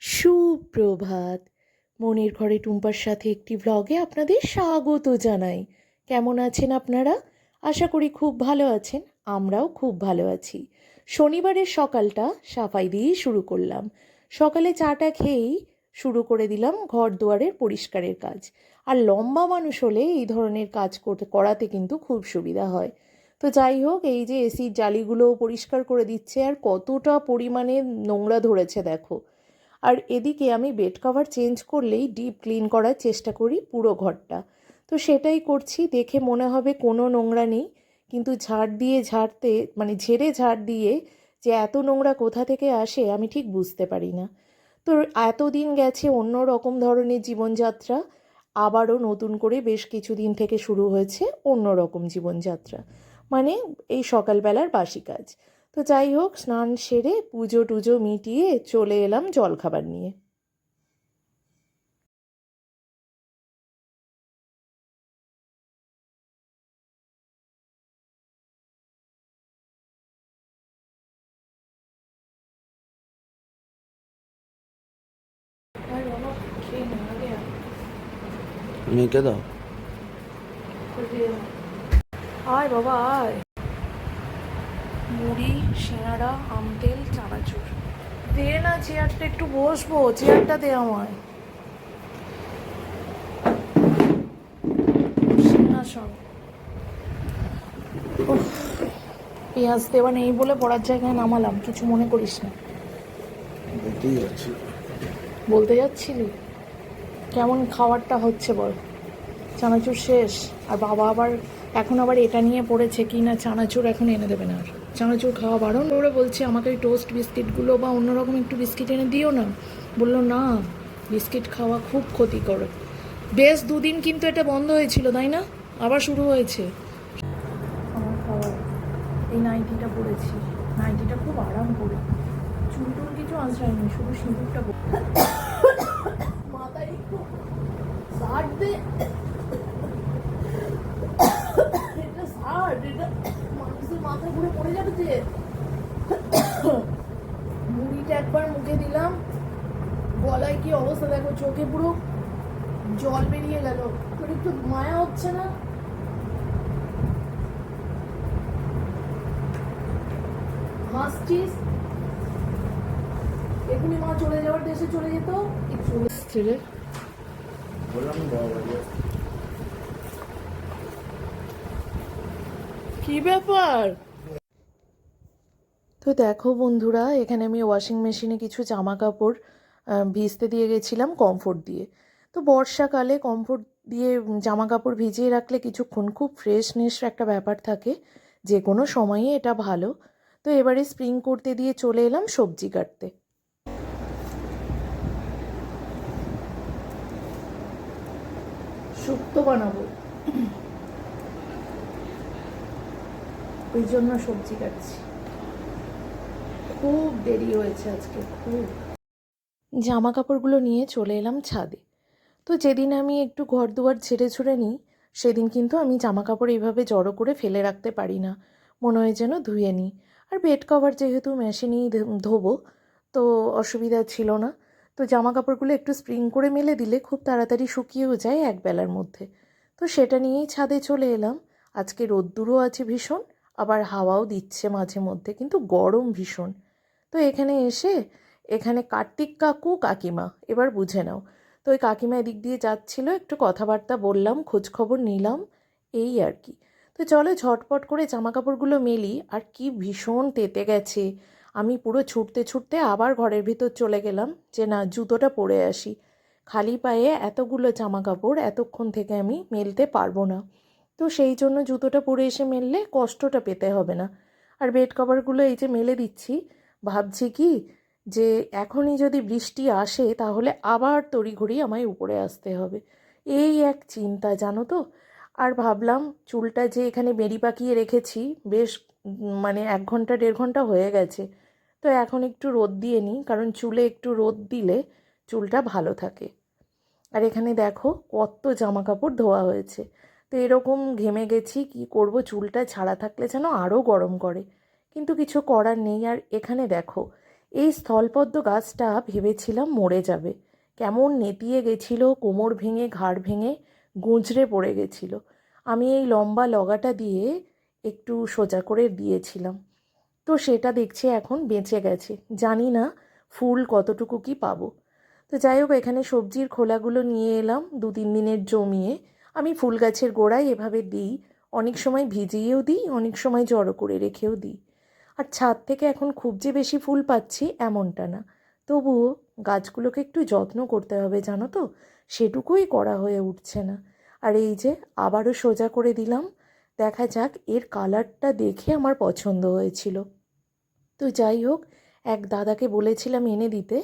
সুপ্রভাত। মনের ঘরে টুম্পার সাথে একটি ভ্লগে আপনাদের স্বাগত জানাই। কেমন আছেন আপনারা? আশা করি খুব ভালো আছেন, আমরাও খুব ভালো আছি। শনিবারের সকালটা সাফাই দিয়েই শুরু করলাম। সকালে চাটা খেয়েই শুরু করে দিলাম ঘর দুয়ারের পরিষ্কারের কাজ। আর লম্বা মানুষ হলে এই ধরনের কাজ করতে, করাতে কিন্তু খুব সুবিধা হয়। তো যাই হোক, এই যে এসির জালিগুলোও পরিষ্কার করে দিচ্ছে, আর কতটা পরিমাণে নোংরা ধরেছে দেখো। আর এদিকে আমি বেড কভার চেঞ্জ করলেই ডিপ ক্লিন করার চেষ্টা করি পুরো ঘরটা। তো সেটাই করছি, দেখে মনে হবে কোনো নোংরা নেই, কিন্তু ঝাড় দিয়ে ঝাড়তে মানে ঝেড়ে ঝাড় দিয়ে যে এত নোংরা কোথা থেকে আসে আমি ঠিক বুঝতে পারি না। তো এতদিন গেছে অন্য রকম ধরনের জীবনযাত্রা, আবারও নতুন করে বেশ কিছুদিন থেকে শুরু হয়েছে অন্য রকম জীবনযাত্রা। মানে এই সকালবেলার বাসি কাজ। তো যাই হোক স্নান সেরে পুজো টুজো মিটিয়ে চলে এলাম জলখাবার নিয়ে। মেয়েকে দাও। আয় বাবা আয়। মুড়ি সিঙাড়া আম তেল চানাচুর। দে না চেয়ারটা একটু বসবো চেয়ারটা দে আমায়। সিংহাসন পেঁয়াজ দেওয়া নেই বলে পড়ার জায়গায় নামালাম কিছু মনে করিস না। বলতে যাচ্ছিলি? কেমন খাবারটা হচ্ছে বল? চানাচুর শেষ আর বাবা আবার এখন আবার এটা নিয়ে পড়েছে কি না চানাচুর এখন এনে দেবে না আর। চানাচুর খাওয়া বারণ ওরা বলছে আমাকে ওই টোস্ট বিস্কিটগুলো বা অন্যরকম একটু বিস্কিট এনে দিও না। বলল না বিস্কিট খাওয়া খুব ক্ষতিকর। বেশ দুদিন কিন্তু এটা বন্ধ হয়েছিল তাই না? আবার শুরু হয়েছে। আমার খাওয়া এই নাইটিটা পরেছি। নাইটিটা খুব আরাম করে। চুল টুল কিছু আঁচড়ায়নি শুধু সিঁদুরটা মাথায় একটু শার্ট দে এটা শার্ট এটা মানুষের মাথা ঘুরে পড়ে যাবে যে মুড়িটা একবার মুখে দিলাম। গলায় কি অবস্থা? দেখো চোখে পুরো জল বেরিয়ে গেল। তোর একটু মায়া হচ্ছে না? হাসছিস এখনই মা চলে যাওয়ার দেশে চলে যেত চলে এসছে রে বললাম। কি ব্যাপার? তো দেখো বন্ধুরা, এখানে আমি ওয়াশিং মেশিনে কিছু জামা কাপড় ভিজতে দিয়ে গেছিলাম কমফোর্ট দিয়ে। তো বর্ষাকালে কমফোর্ট দিয়ে জামা কাপড় ভিজিয়ে রাখলে কিছুক্ষণ খুব ফ্রেশনেস একটা ব্যাপার থাকে, যে কোনো সময়ে এটা ভালো। তো এবারে স্প্রিং করতে দিয়ে চলে এলাম সবজি কাটতে। শুক্তো বানাবো। ওই জন্য সবজি কাটছি। খুব দেরি হয়েছে আজকে, খুব। জামা কাপড়গুলো নিয়ে চলে এলাম ছাদে। তো যেদিন আমি একটু ঘর দুয়ার ঝেড়ে ঝুড়ে নিই, সেদিন কিন্তু আমি জামা কাপড় এইভাবে জড়ো করে ফেলে রাখতে পারি না। মনে হয় যেন ধুয়ে নিই। আর বেড কভার যেহেতু মেশিনেই ধোবো, তো অসুবিধা ছিল না। তো জামা কাপড়গুলো একটু স্প্রিং করে মেলে দিলে খুব তাড়াতাড়ি শুকিয়েও যায় এক বেলার মধ্যে। তো সেটা নিয়েই ছাদে চলে এলাম। আজকে রোদ্দুরও আছে ভীষণ, আবার হাওয়াও দিচ্ছে মাঝে মধ্যে, কিন্তু গরম ভীষণ। তো এখানে এসে, এখানে কার্তিক কাকু কাকিমা, এবার বুঝে নাও। তো ওই কাকিমা এদিক দিয়ে যাচ্ছিল, একটু কথাবার্তা বললাম, খোঁজখবর নিলাম, এই আর কি। তো চলো ঝটপট করে জামা কাপড়গুলো মেলি, আর কি ভীষণ তেতে গেছে। আমি পুরো ছুটতে ছুটতে আবার ঘরের ভিতর চলে গেলাম, যে না, জুতোটা পরে আসি। খালি পায়ে এতগুলো জামা কাপড় এতক্ষণ থেকে আমি মেলতে পারব না। তো সেই জন্য জুতোটা পরে এসে মেললে কষ্টটা পেতে হবে না। আর বেড কভারগুলো এই যে মেলে দিচ্ছি ভাবছি কি যে এখনই যদি বৃষ্টি আসে তাহলে আবার তড়িঘড়ি আমায় উপরে আসতে হবে। এই এক চিন্তা, জানো তো? আর ভাবলাম চুলটা যে এখানে বেরি পাকিয়ে রেখেছি, বেশ মানে এক ঘণ্টা, দেড় ঘণ্টা হয়ে গেছে। তো এখন একটু রোদ দিয়ে নিই, কারণ চুলে একটু রোদ দিলে চুলটা ভালো থাকে। আর এখানে দেখো কত জামা কাপড় ধোয়া হয়েছে। তো এরকম ঘেমে গেছি, কি করব? চুলটা ছাড়া থাকলে যেন আরও গরম করে। কিন্তু কিছু করার নেই। আর এখানে দেখো, এই স্থলপদ্ম গাছটা ভেবেছিলাম মরে যাবে। কেমন নেতিয়ে গেছিল, কোমর ভেঙে, ঘাড় ভেঙে গুঁজরে পড়ে গেছিল। আমি এই লম্বা লগাটা দিয়ে একটু সোজা করে দিয়েছিলাম। তো সেটা দেখছি এখন বেঁচে গেছে। জানি না ফুল কতটুকু কি পাবো। তো যাই হোক, এখানে সবজির খোলাগুলো নিয়ে এলাম দু তিন দিনের জমিয়ে। আমি ফুল গাছের গোড়ায় এভাবে দিই। অনেক সময় ভিজিয়েও দিই, অনেক সময় জড়ো করে রেখেও দিই। আর ছাদ থেকে এখন খুব যে বেশি ফুল পাচ্ছি এমনটা না। তবুও গাছগুলোকে একটু যত্ন করতে হবে, জানো তো? সেটুকুই করা হয়ে উঠছে না। আর এই যে আবারও সোজা করে দিলাম, দেখা যাক এর কালারটা দেখে আমার পছন্দ হয়েছিল। তো যাই হোক, এক দাদাকে বলেছিলাম এনে দিতে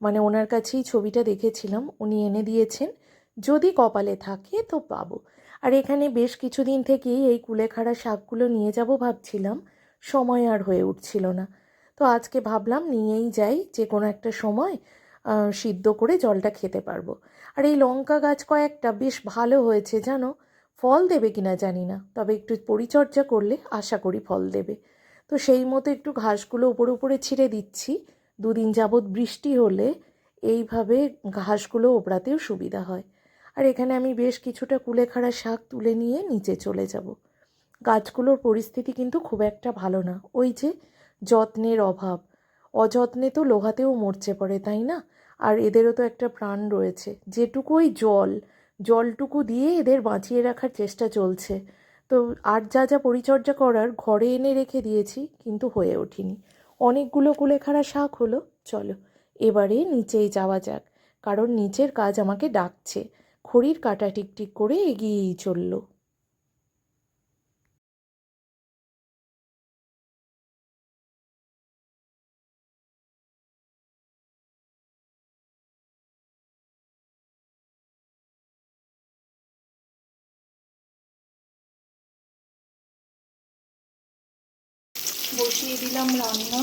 মানে ওনার কাছেই ছবিটা দেখেছিলাম, উনি এনে দিয়েছেন। যদি কপালে থাকে তো পাবো। আর এখানে বেশ কিছুদিন থেকেই এই কুলেখাড়া শাকগুলো নিয়ে যাব ভাবছিলাম। সময় আর হয়ে উঠছিল না। তো আজকে ভাবলাম নিয়েই যাই, যে কোনো একটা সময় সিদ্ধ করে জলটা খেতে পারব। আর এই লঙ্কা গাছ কয়েকটা বেশ ভালো হয়েছে, জানো? ফল দেবে কিনা জানি না, তবে একটু পরিচর্যা করলে আশা করি ফল দেবে। তো সেই মতো একটু ঘাসগুলো উপরে উপরে ছিঁড়ে দিচ্ছি। দুদিন যাবৎ বৃষ্টি হলে এইভাবে ঘাসগুলো ওপরাতেও সুবিধা হয়। আর এখানে আমি বেশ কিছুটা কুলেখাড়া শাক তুলে নিয়ে নিচে চলে যাব। গাছগুলোর পরিস্থিতি কিন্তু খুব একটা ভালো না। ওই যে যত্নের অভাব। অযত্নে তো লোহাতেও মরচে পড়ে, তাই না? আর এদেরও তো একটা প্রাণ রয়েছে। যেটুকু ওই জল, জলটুকু দিয়ে এদের বাঁচিয়ে রাখার চেষ্টা চলছে। তো আর যা যা পরিচর্যা করার ঘরে এনে রেখে দিয়েছি, কিন্তু হয়ে ওঠেনি। অনেকগুলো কুলেখাড়া শাক হলো, চলো। এবারে নিচেই যাওয়া যাক, কারণ নিচের কাজ আমাকে ডাকছে। খড়ির কাটা টিকটিক করে এগিয়েই চলল। বসিয়ে দিলাম রান্না।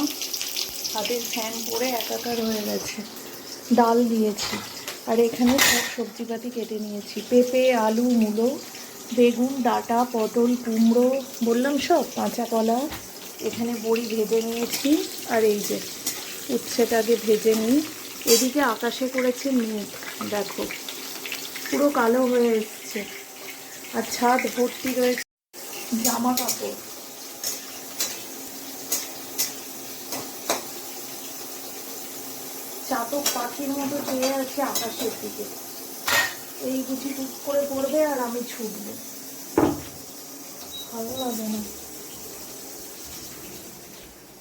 হাতের ফ্যান পরে একাকার হয়ে গেছে। ডাল দিয়েছি। আর এখানে সব সবজিপাতি কেটে নিয়েছি। পেঁপে, আলু, মূলো, বেগুন, ডাঁটা, পটল, কুমড়ো, বললাম সব কাঁচা কলা। এখানে বড়ি ভেজে নিয়েছি। আর এই যে উচ্ছেটাকে ভেজে নিই। এদিকে আকাশে করেছে মেঘ, দেখো। পুরো কালো হয়ে এসছে। আর ছাদ ভর্তি রয়েছে জামা কাপড়। চাতক পাখির মতো চেয়ে আছে আকাশের দিকে। এই বুঝি টুক করে পড়বে আর আমি ছুটবো। ভালো লাগে না।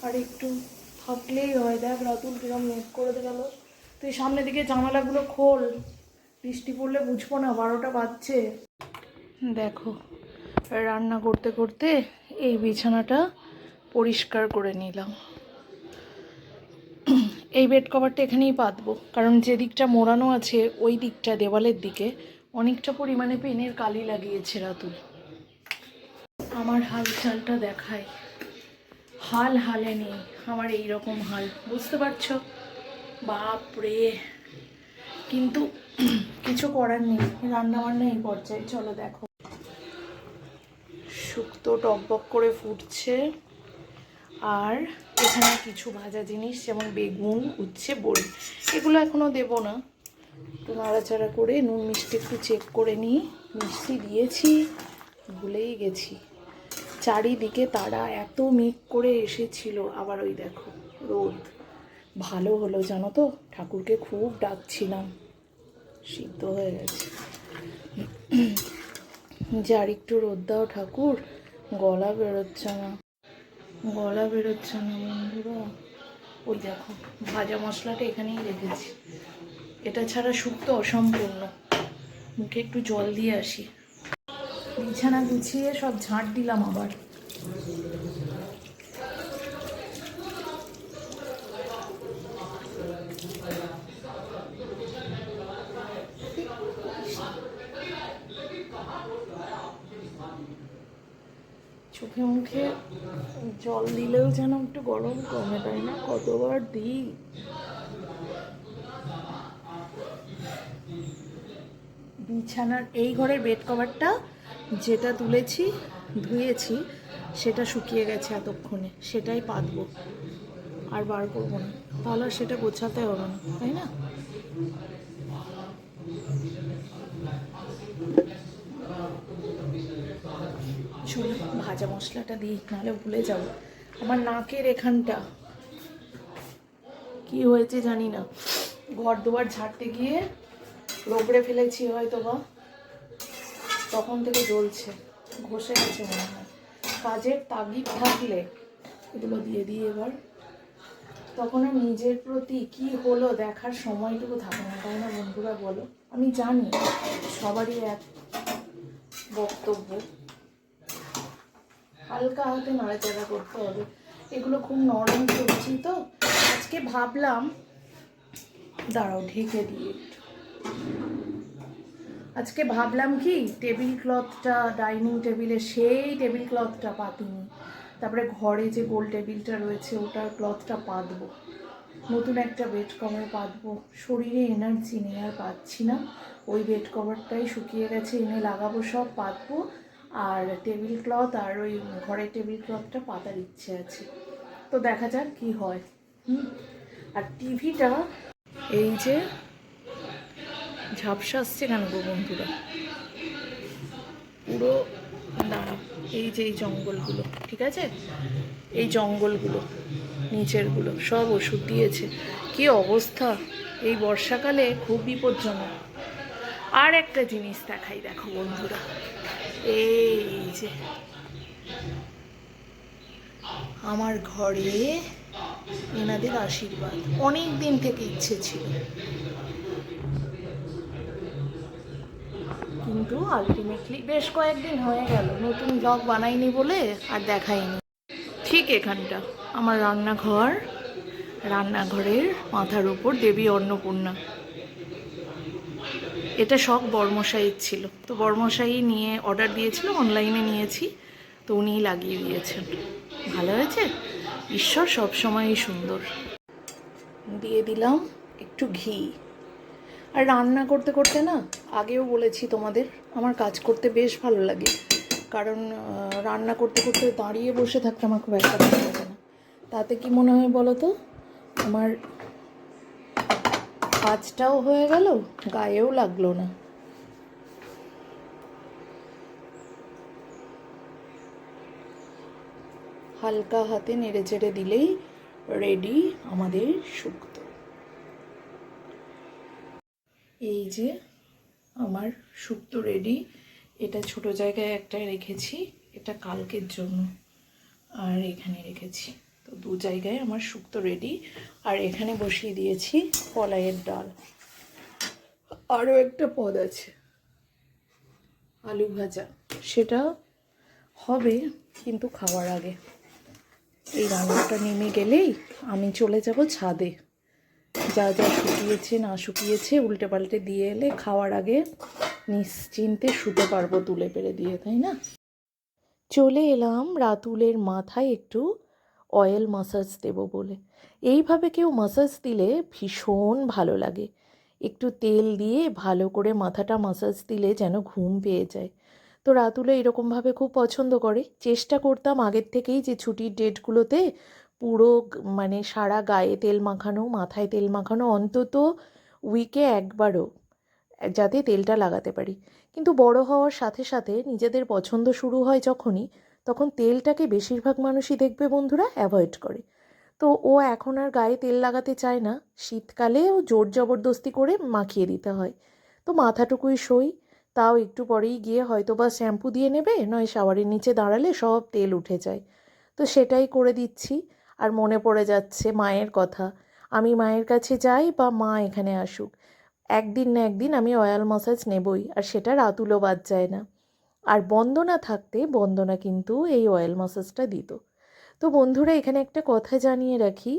আর একটু থাকলেই হয়। দেখ রাতুল কিরম মেঘ করে গেল। তুই সামনের দিকে জানালাগুলো খোল। বৃষ্টি পড়লে বুঝব না, বারোটা বাজছে। দেখো, রান্না করতে করতে এই বিছানাটা পরিষ্কার করে নিলাম। এই বেড কভারটা এখানেই পাতবো কারণ যে দিকটা মোড়ানো আছে, ওই দিকটা দেওয়ালের দিকে। অনেকটা পরিমাণে পেনের কালি লাগিয়েছে রাতুল। আমার হাল চালটা দেখাই হাল হালে নেই, আমার এই রকম হাল। বুঝতে পারছ? বাপ রে। কিন্তু কিছু করার নেই রান্না বান্না এই পর্যায়ে। চলো দেখো। শুক্তো টকবক করে ফুটছে। আর এখানে কিছু ভাজা জিনিস, যেমন বেগুন, উচ্ছে, বড়ি। এগুলো এখনও দেবো না। একটু নাড়াচাড়া করে নুন মিষ্টি একটু চেক করে নিই। মিষ্টি দিয়েছি, ভুলেই গেছি। চারিদিকে তারা এত মেঘ করে এসেছিল। আবার ওই দেখো, রোদ। ভালো হলো, জানো তো? ঠাকুরকে খুব ডাকছিলাম। সিদ্ধ হয়ে গেছে। যার একটু রোদ দাও ঠাকুর, গলা বেরোচ্ছে না। গলা বেরোচ্ছে না, বন্ধুরা। ওই দেখো, ভাজা মশলাটা এখানেই রেখেছি। এটা ছাড়া শুক্তো অসম্পূর্ণ। মুখে একটু জল দিয়ে আসি। বিছানা গুছিয়ে সব ঝাঁট দিলাম আবার। চোখে মুখে জল দিলেও যেন একটু গরম কমে, তাই না? কতবার দিই? বিছানার এই ঘরের বেড কভারটা যেটা তুলেছি, ধুয়েছি, সেটা শুকিয়ে গেছে এতক্ষণে। সেটাই পাতবো। আর বার করব না। তাহলে সেটা গোছাতে হবে না, তাই না? চলো ভাজা মশলাটা দিই নাহলে ভুলে যাব। আমার নাকের এখানটা। কি হয়েছে জানি না। ঘর দুয়ার ঝাড়তে গিয়ে রোগড়ে ফেলেছি হয়তো বা। তখন থেকে জ্বলছে। ঘষে গেছে মনে হয়। কাজের তাগিদ থাকলে এগুলো দিয়ে দিই এবার। তখন আর নিজের প্রতি কি হলো দেখার সময়টুকু থাকে না, তাই না বন্ধুরা বলো? আমি জানি সবারই এক বক্তব্য। হালকা হাতে নাড়াচাড়া করতে হবে। এগুলো খুব নরম সবজি তো। আজকে ভাবলাম, দাঁড়াও ঢেকে দিয়ে আজকে ভাবলাম কি, টেবিল ক্লথটা, ডাইনিং টেবিলে সেই টেবিল ক্লথটা পাতিনি। তারপরে ঘরে যে গোল টেবিলটা রয়েছে ওটার ক্লথটা পাতবো। নতুন একটা বেড কভার পাতবো। শরীরে এনার্জি নেই, আর পাচ্ছি না। ওই বেড কভারটাই শুকিয়ে গেছে, এনে লাগাবো, সব পাতবো। আর টেবিল ক্লথ আর ওই ঘরের টেবিল ক্লথটা পাতার ইচ্ছে আছে। তো দেখা যাক কি হয়। হুম? আর টিভিটা এই যে ঝাপসা আসছে কেন গো বন্ধুরা? পুরো দাঁড়া এই যে এই জঙ্গলগুলো ঠিক আছে? এই জঙ্গলগুলো নিচেরগুলো সব ওষুধ দিয়েছে। কি অবস্থা? এই বর্ষাকালে খুব বিপজ্জনক। আর একটা জিনিস দেখাই দেখো বন্ধুরা। এই যে। আমার ঘরে এনাদের আশীর্বাদ। অনেক দিন থেকে ইচ্ছে ছিল। কিন্তু আলটিমেটলি বেশ কয়েকদিন হয়ে গেল। নতুন ব্লগ বানাইনি বলে আর দেখাইনি। ঠিক এখানটা। আমার রান্নাঘর, রান্নাঘরের মাথার উপর দেবী অন্নপূর্ণা। এটা সব বর্মশাইয়ের ছিল। তো বর্মশাই নিয়ে অর্ডার দিয়েছিল অনলাইনে নিয়েছি। তো উনিই লাগিয়ে দিয়েছেন। ভালো হয়েছে? ঈশ্বর সবসময়ই সুন্দর। দিয়ে দিলাম একটু ঘি। আর রান্না করতে করতে না, আগেও বলেছি তোমাদের, আমার কাজ করতে বেশ ভালো লাগে। কারণ রান্না করতে করতে দাঁড়িয়ে বসে থাকতে আমার খুব একটা ভালো লাগে না। তাতে কি মনে হয় বলো তো? আমার কাজটাও হয়ে গেল, গায়েও লাগল না। হালকা হাতে নেড়ে চেড়ে দিলেই রেডি আমাদের শুক্ত। এই যে আমার শুক্তো রেডি, এটা ছোট জায়গায় একটা রেখেছি, এটা কালকের জন্য, আর এখানে রেখেছি। দু জায়গায় আমার শুক্তো রেডি আর এখানে বসিয়ে দিয়েছি কলাইয়ের ডাল। আরও একটা পদ আছে, আলু ভাজা। সেটা হবে কিন্তু খাওয়ার আগে। এই রান্নাটা নেমে গেলেই আমি চলে যাব ছাদে। যা যা শুকিয়েছে, না শুকিয়েছে উল্টে পাল্টে দিয়ে এলে খাওয়ার আগে নিশ্চিন্তে শুতে পারব তুলে পেরে দিয়ে, তাই না? চলে এলাম রাতুলের মাথায় একটু অয়েল মাসাজ দেব বলে। এইভাবে কেউ মাসাজ দিলে ভীষণ ভালো লাগে। একটু তেল দিয়ে ভালো করে মাথাটা মাসাজ দিলে যেন ঘুম পেয়ে যায়। তো রাতুলে এরকমভাবে খুব পছন্দ করে। চেষ্টা করতাম আগের থেকেই যে ছুটির ডেটগুলোতে পুরো মানে সারা গায়ে তেল মাখানো, মাথায় তেল মাখানো, অন্তত উইকে একবারও যাতে তেলটা লাগাতে পারি। কিন্তু বড় হওয়ার সাথে সাথে নিজেদের পছন্দ শুরু হয় যখনই তখন তেলটাকে বেশিরভাগ মানুষই দেখবে বন্ধুরা অ্যাভয়েড করে। তো ও এখন আর গায়ে তেল লাগাতে চায় না। শীতকালে ও জোর জবরদস্তি করে মাখিয়ে দিতে হয়। তো মাথাটুকুই সই। তাও একটু পরেই গিয়ে হয়তো বা শ্যাম্পু দিয়ে নেবে, নয় শাওয়ারের নিচে দাঁড়ালে সব তেল উঠে যায়। তো সেটাই করে দিচ্ছি। আর মনে পড়ে যাচ্ছে মায়ের কথা। আমি মায়ের কাছে যাই বা মা এখানে আসুক। একদিন না একদিন আমি অয়েল মাসাজ নেবই, আর সেটা রাতুলও বাদ যায় না। আর বন্দনা থাকতে বন্দনা কিন্তু এই অয়েল মাসাজটা দিত। তো বন্ধুরা, এখানে একটা কথা জানিয়ে রাখি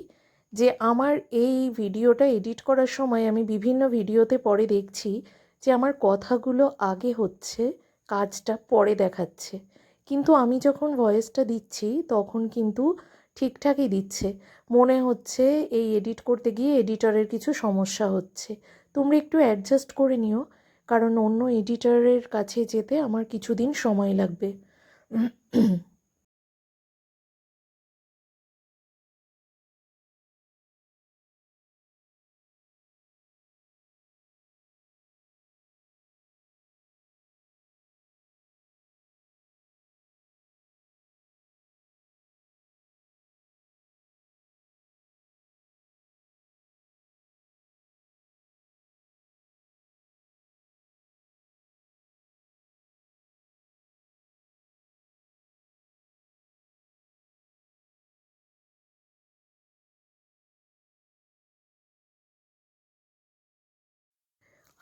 যে, আমার এই ভিডিওটা এডিট করার সময় আমি বিভিন্ন ভিডিওতে পরে দেখছি যে, আমার কথাগুলো আগে হচ্ছে, কাজটা পরে দেখাচ্ছে। কিন্তু আমি যখন ভয়েসটা দিচ্ছি, তখন কিন্তু ঠিকঠাকই দিচ্ছে। মনে হচ্ছে এই এডিট করতে গিয়ে এডিটরের কিছু সমস্যা হচ্ছে। তোমরা একটু অ্যাডজাস্ট করে নিও। কারণ অন্য এডিটরের কাছে যেতে আমার কিছুদিন সময় লাগবে।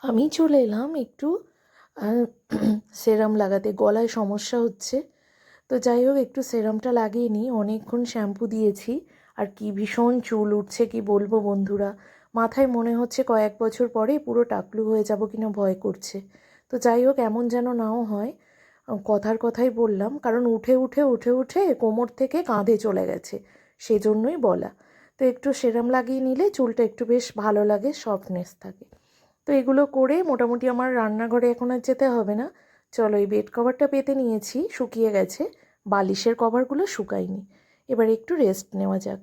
আমি চলে এলাম একটু সেরাম লাগাতে, গলায় সমস্যা হচ্ছে। তো যাই হোক, একটু সেরামটা লাগিয়ে নিই। অনেকক্ষণ শ্যাম্পু দিয়েছি। আর কি ভীষণ চুল উঠছে, কি বলব বন্ধুরা? মাথায় মনে হচ্ছে কয়েক বছর পরে পুরো টাকলু হয়ে যাব কিনা ভয় করছে। তো যাই হোক, এমন যেন নাও হয়। কথার কথাই বললাম, কারণ উঠে উঠে উঠে উঠে কোমর থেকে কাঁধে চলে গেছে। সেজন্যই বলা। তো একটু সেরাম লাগিয়ে নিলে চুলটা একটু বেশ ভালো লাগে সফটনেস থাকে। তো এগুলো করে মোটামুটি আমার রান্নাঘরে এখন আর যেতে হবে না। চলো এই বেড কভারটা পেতে নিয়েছি, শুকিয়ে গেছে। বালিশের কভারগুলো শুকায়নি। এবার একটু রেস্ট নেওয়া যাক।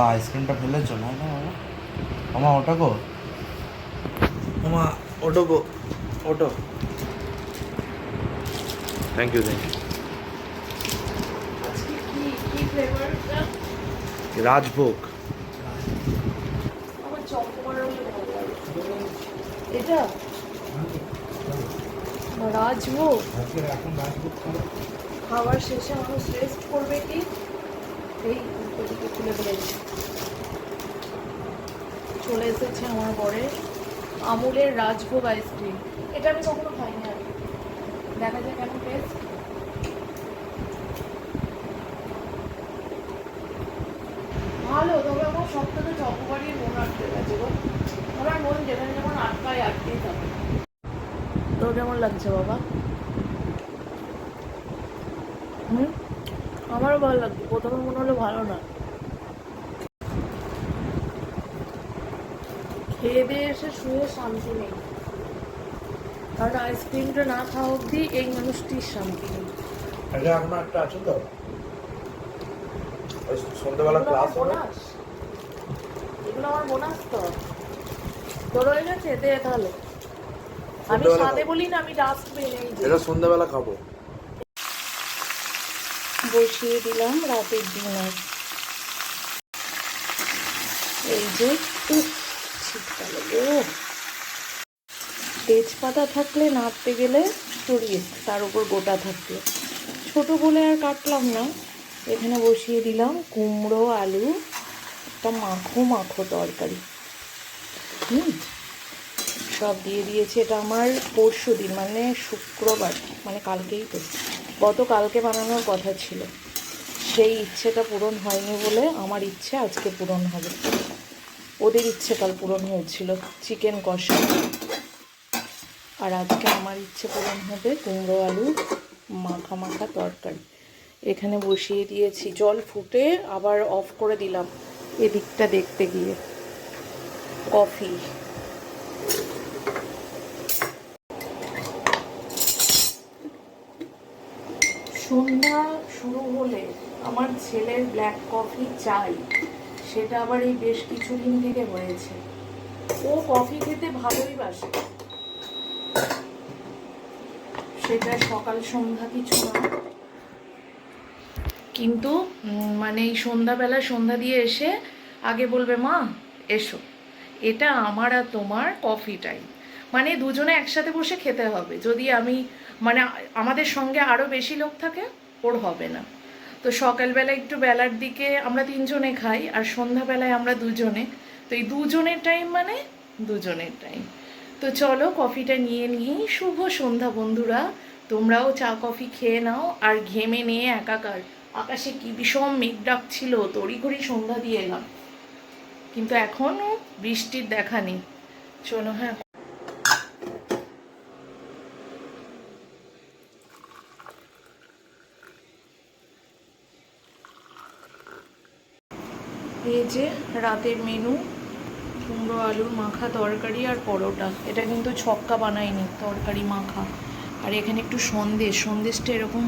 বা আইসক্রিমটা ফেলেছো? না না বাবা আমা ওটা গো। আমা ওটো গো। ওটো। Thank you thank you rajbhog. এটা? রাজভোগ? খাবার শেষে মানুষ রেস্ট করবে কি? এই উল্টোদিকে খুলে ফেলেছি চলে এসেছে আমার পরে আমুলের রাজভোগ আইসক্রিম। এটা আমি কখনো খাইনি আগে দেখা যায় কেমন টেস্ট ভালো, তবে আমার সব থেকে চকোবারই মন আটকে গেছে গো। আমার মন যেখানে যেমন আটকায় আটকেই থাকে। তোর কেমন লাগছে বাবা? আমারও ভালো লাগছে প্রথমে মনে হলো ভালো না। খেয়ে দিয়ে এসে শুয়ে শান্তি নেই। কারণ আইসক্রিমটা না খাওয়া অব্দি এই মানুষটির শান্তি নেই। এটা এখন একটা আছে তো? ওই ক্লাস আমার হবে? এগুলো আমার বোনাস তো। তোর হয়ে গেছে? দে তাহলে। আমি সাদে বলি না আমি ডাস্টবিন এই এটা সন্ধ্যেবেলা খাব। বসিয়ে দিলাম রাতের ডিনার। এই যে শীতকালে তেজপাতা থাকলে নাড়তে গেলে চড়িয়ে তার উপর গোটা থাকলে ছোট বলে আর কাটলাম না। এখানে বসিয়ে দিলাম কুমড়ো, আলু, একটা মাখো মাখো তরকারি। হুম, সব দিয়ে দিয়েছে। এটা আমার পরশু দিন মানে শুক্রবার মানে কালকেই তো গত কালকে বানানোর কথা ছিল। সেই ইচ্ছেটা পূরণ হয়নি বলে আমার ইচ্ছে আজকে পূরণ হবে। ওদের ইচ্ছে কাল পূরণ হয়েছিল, চিকেন কষা। আর আজকে আমার ইচ্ছে পূরণ হবে কুমড়ো আলু মাখা মাখা তরকারি। এখানে বসিয়ে দিয়েছি, জল ফুটে আবার অফ করে দিলাম এদিকটা দেখতে গিয়ে। কফি সন্ধ্যা শুরু হলে আমার ছেলের ব্ল্যাক কফি চাই। সেটা আবার এই বেশ কিছুদিন থেকে হয়েছে। ও কফি খেতে ভালোই বাসে। সেটা সকাল সন্ধ্যা কিছু না। কিন্তু মানে এই সন্ধ্যাবেলা সন্ধ্যা দিয়ে এসে আগে বলবে, মা, এসো। এটা আমার আর তোমার কফি টাইম মানে দুজনে একসাথে বসে খেতে হবে। যদি আমি মানে আমাদের সঙ্গে আরও বেশি লোক থাকে, ওর হবে না। তো সকালবেলা একটু বেলার দিকে আমরা তিনজনে খাই আর সন্ধ্যাবেলায় আমরা দুজনে। তো এই দুজনের টাইম মানে দুজনের টাইম তো চলো কফিটা নিয়ে নিয়েই শুভ সন্ধ্যা বন্ধুরা। তোমরাও চা, কফি খেয়ে নাও আর ঘেমে নিয়ে একাকার। আকাশে কি বিষম মেঘ ডাকছিল তড়িঘড়ি সন্ধ্যা দিয়ে এলাম। কিন্তু এখনও বৃষ্টির দেখা নেই। চলো হ্যাঁ। এই যে রাতের মেনু কুমড়ো আলুর মাখা তরকারি আর পরোটা। এটা কিন্তু ছক্কা বানাইনি তরকারি মাখা। আর এখানে একটু সন্দেশ সন্দেশটা এরকম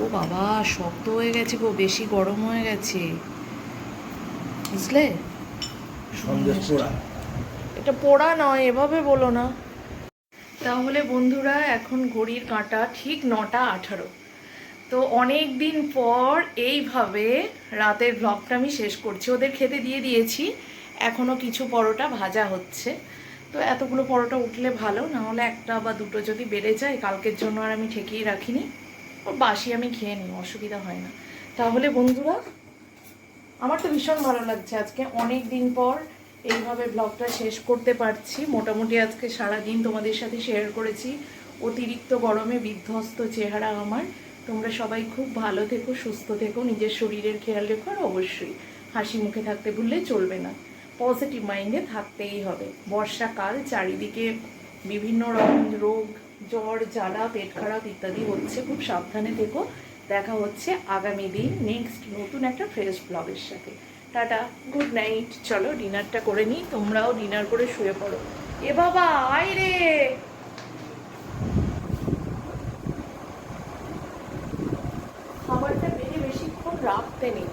ও বাবা শক্ত হয়ে গেছে গো বেশি গরম হয়ে গেছে। বুঝলে? এটা পোড়া নয় এভাবে বলো না। তাহলে বন্ধুরা এখন ঘড়ির কাঁটা ঠিক নটা আঠারো। তো অনেক দিন পর এইভাবে রাতের ব্লগটা আমি শেষ করছি। ওদের খেতে দিয়ে দিয়েছি। এখনও কিছু পরোটা ভাজা হচ্ছে। তো এতগুলো পরোটা উঠলে ভালো না হলে একটা বা দুটো যদি বেড়ে যায়, কালকের জন্য আর আমি ঠেকিয়ে রাখিনি। ওর বাসি আমি খেয়ে নিই, অসুবিধা হয় না। তাহলে বন্ধুরা, আমার তো ভীষণ ভালো লাগছে। আজকে অনেক দিন পর এইভাবে ব্লগটা শেষ করতে পারছি। মোটামুটি আজকে সারা দিন তোমাদের সাথে শেয়ার করেছি। অতিরিক্ত গরমে বিধ্বস্ত চেহারা আমার। তোমরা সবাই খুব ভালো থেকো, সুস্থ থেকো, নিজের শরীরের খেয়াল রেখো আর অবশ্যই হাসি মুখে থাকতে ভুললে চলবে না। পজিটিভ মাইন্ডে থাকতেই হবে। বর্ষাকাল, চারিদিকে বিভিন্ন রকম রোগ, জ্বর, জ্বালা, পেট খারাপ ইত্যাদি হচ্ছে। খুব সাবধানে থেকো। দেখা হচ্ছে আগামী দিন নেক্সট নতুন একটা ফ্রেশ ব্লগের সাথে। টাটা গুড নাইট চলো ডিনারটা করে নিই। তোমরাও ডিনার করে শুয়ে পড়ো। এ বাবা, আয় রে! প্রাপ্তে নেই